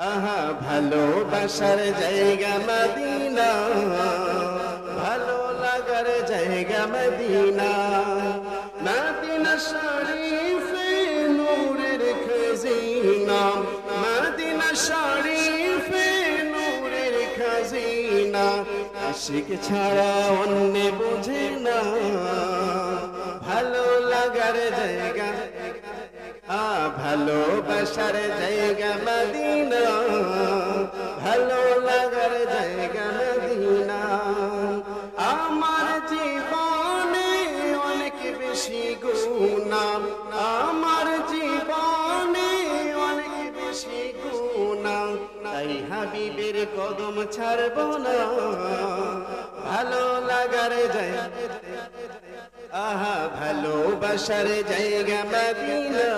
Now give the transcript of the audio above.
আহা ভালোবাসার জায়গা মদিনা। ভালো লাগার জায়গা মদিনা। মদিনা শরীফে নূরের খাজিনা। মদিনা শরীফে নূরের খাজিনা। আশিক ছাড়া অন্য বুঝে না। ভালো লাগার জায়গা। ভালোবাসার হাবিবের কদম ছাড়ব না। ভালো লাগার যায় আহা ভালোবাসার জায়গা মদিনা।